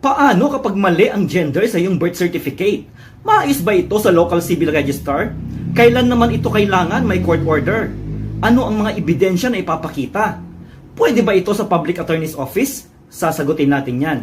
Paano kapag mali ang gender sa iyong birth certificate? Maayos ba ito sa local civil register? Kailan naman ito kailangan may court order? Ano ang mga ebidensya na ipapakita? Pwede ba ito sa public attorney's office? Sasagutin natin yan.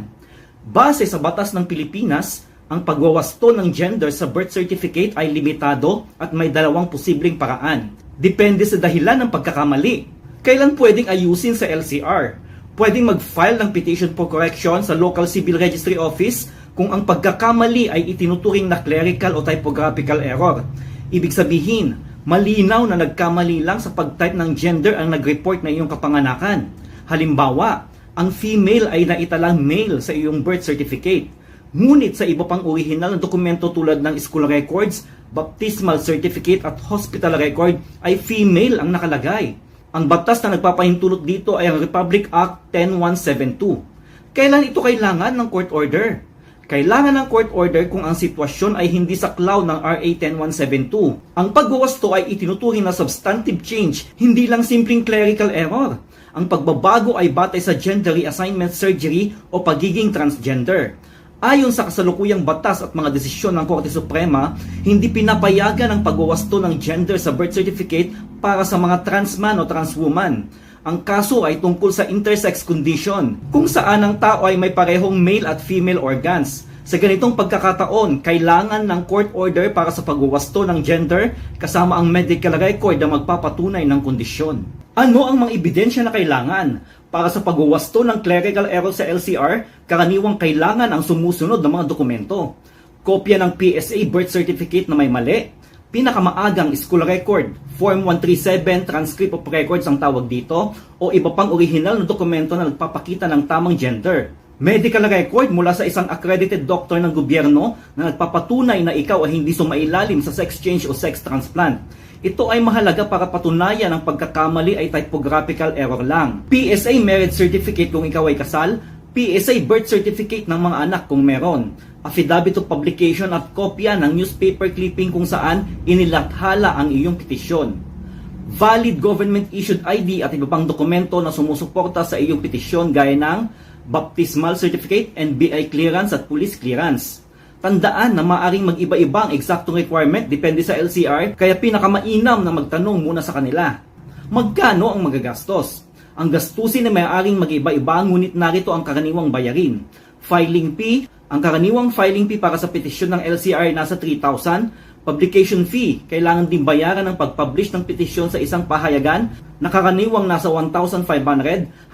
Base sa batas ng Pilipinas, ang pagwawasto ng gender sa birth certificate ay limitado at may dalawang posibleng paraan. Depende sa dahilan ng pagkakamali. Kailan pwedeng ayusin sa LCR? Pwedeng mag-file ng petition for correction sa local civil registry office kung ang pagkakamali ay itinuturing na clerical o typographical error. Ibig sabihin, malinaw na nagkamali lang sa pag-type ng gender ang nag-report na iyong kapanganakan. Halimbawa, ang female ay naitalang male sa iyong birth certificate. Ngunit sa iba pang orihinal na dokumento tulad ng school records, baptismal certificate at hospital record ay female ang nakalagay. Ang batas na nagpapahintulot dito ay ang Republic Act 10172. Kailan ito kailangan ng court order? Kailangan ng court order kung ang sitwasyon ay hindi saklaw ng RA 10172. Ang pagwawasto ay itinuturing na substantive change, hindi lang simpleng clerical error. Ang pagbabago ay batay sa gender reassignment surgery o pagiging transgender. Ayon sa kasalukuyang batas at mga desisyon ng Korte Suprema, hindi pinapayagan ang pagwawasto ng gender sa birth certificate para sa mga trans man o trans woman. Ang kaso ay tungkol sa intersex condition, kung saan ang tao ay may parehong male at female organs. Sa ganitong pagkakataon, kailangan ng court order para sa pagwawasto ng gender kasama ang medical record na magpapatunay ng kondisyon. Ano ang mga ebidensya na kailangan? Para sa pagwawasto ng clerical error sa LCR, karaniwang kailangan ang sumusunod ng mga dokumento. Kopya ng PSA birth certificate na may mali, pinakamaagang school record, Form 137 transcript of records ang tawag dito, o iba pang original na dokumento na nagpapakita ng tamang gender. Medical record mula sa isang accredited doctor ng gobyerno na nagpapatunay na ikaw ay hindi sumailalim sa sex change o sex transplant. Ito ay mahalaga para patunayan ang pagkakamali ay typographical error lang. PSA marriage certificate kung ikaw ay kasal, PSA birth certificate ng mga anak kung meron, affidavit of publication at kopya ng newspaper clipping kung saan inilathala ang iyong petisyon. Valid government issued ID at iba pang dokumento na sumusuporta sa iyong petisyon gaya ng baptismal certificate, NBI clearance at police clearance. Tandaan na maaring mag-iba-iba ang eksaktong requirement depende sa LCR kaya pinakamainam na magtanong muna sa kanila. Magkano ang magagastos? Ang gastusin ay maaaring mag-iba-iba ngunit narito ang karaniwang bayarin. Filing fee, ang karaniwang filing fee para sa petisyon ng LCR nasa 3,000. Publication fee, kailangan din bayaran ng pag-publish ng petisyon sa isang pahayagan na karaniwang nasa 1,500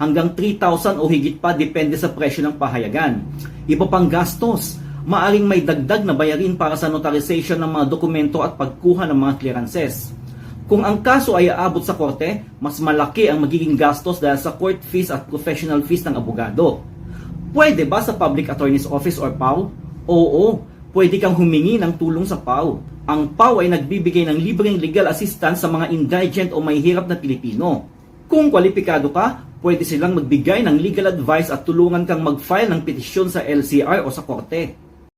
hanggang 3,000 o higit pa depende sa presyo ng pahayagan. Iba pang gastos, maaring may dagdag na bayarin para sa notarization ng mga dokumento at pagkuha ng mga clearances. Kung ang kaso ay aabot sa korte, mas malaki ang magiging gastos dahil sa court fees at professional fees ng abogado. Pwede ba sa Public Attorney's Office or PAW? Oo, pwede kang humingi ng tulong sa PAW. Ang PAW ay nagbibigay ng libreng legal assistance sa mga indigent o may hirap na Pilipino. Kung kwalipikado ka, pwede silang magbigay ng legal advice at tulungan kang mag-file ng petisyon sa LCR o sa korte.